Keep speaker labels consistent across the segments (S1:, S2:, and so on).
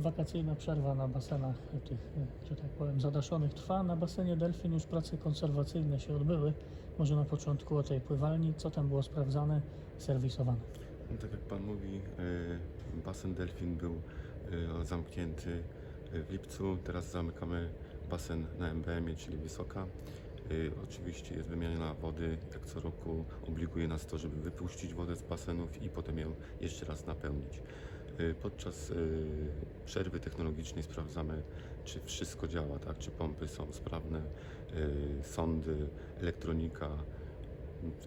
S1: wakacyjna przerwa na basenach tych, że tak powiem, zadaszonych trwa. Na basenie Delfin już prace konserwacyjne się odbyły. Może na początku o tej pływalni, co tam było sprawdzane, serwisowane.
S2: No, tak jak Pan mówi, e, basen Delfin był e, zamknięty e, w lipcu. Teraz zamykamy basen na MBM, czyli Wysoka. Oczywiście jest wymiana wody, jak co roku obliguje nas to, żeby wypuścić wodę z basenów i potem ją jeszcze raz napełnić. E, Podczas e, przerwy technologicznej sprawdzamy, czy wszystko działa, tak? czy pompy są sprawne, e, sondy, elektronika,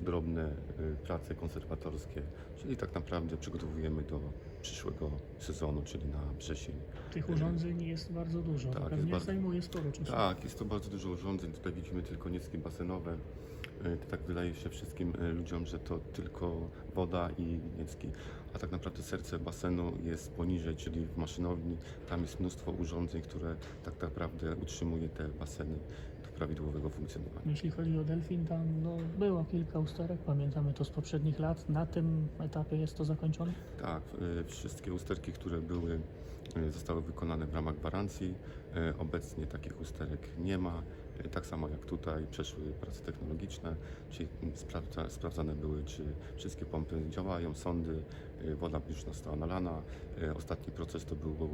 S2: drobne y, prace konserwatorskie, czyli tak naprawdę przygotowujemy do przyszłego sezonu, czyli na wrzesień.
S1: Tych urządzeń jest bardzo dużo.
S2: Tak,
S1: pewnie
S2: bardzo-
S1: zajmuje sporo czasu.
S2: Tak, jest to bardzo dużo urządzeń. Tutaj widzimy tylko nieski basenowe. Y, Tak wydaje się wszystkim y, ludziom, że to tylko woda i niecki. A tak naprawdę serce basenu jest poniżej, czyli w maszynowni. Tam jest mnóstwo urządzeń, które tak naprawdę utrzymuje te baseny do prawidłowego funkcjonowania.
S1: Jeśli chodzi o Delfin, tam no, było kilka usterek, pamiętamy to z poprzednich lat. Na tym etapie jest to zakończone?
S2: Tak, y, wszystkie usterki, które były, zostały wykonane w ramach gwarancji. Obecnie takich usterek nie ma. Tak samo jak tutaj przeszły prace technologiczne, czyli sprawdza, sprawdzane były, czy wszystkie pompy działają, sondy, y, woda już została nalana. Y, Ostatni proces to było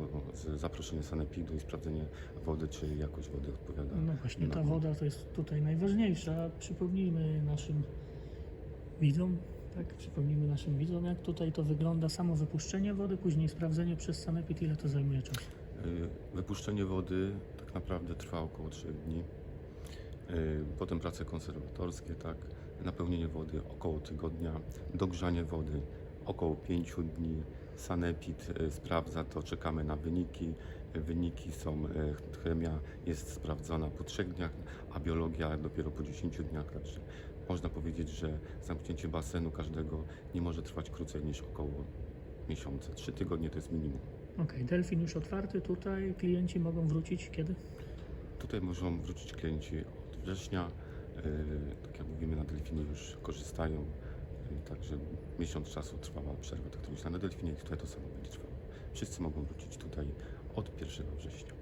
S2: zaproszenie sanepidu i sprawdzenie wody, czy jakość wody odpowiada.
S1: No właśnie, ta woda to jest tutaj najważniejsza. Przypomnijmy naszym widzom, tak, przypomnijmy naszym widzom, jak tutaj to wygląda, samo wypuszczenie wody, później sprawdzenie przez sanepid, ile to zajmuje czasu.
S2: Y, Wypuszczenie wody tak naprawdę trwa około 3 dni. Potem prace konserwatorskie, tak, napełnienie wody około tygodnia, dogrzanie wody około 5 dni. Sanepid y, sprawdza to, czekamy na wyniki. Wyniki są, y, chemia jest sprawdzana po 3 dniach, a biologia dopiero po 10 dniach. Także można powiedzieć, że zamknięcie basenu każdego nie może trwać krócej niż około miesiąca. 3 tygodnie to jest minimum.
S1: Okej, Delfin już otwarty, tutaj klienci mogą wrócić kiedy?
S2: Tutaj możą wrócić klienci września. Yy, Tak jak mówimy, na Delfinie już korzystają. Yy, Także miesiąc czasu trwała przerwa technologiczna na Delfinie i tutaj to samo będzie trwało. Wszyscy mogą wrócić tutaj od 1 września.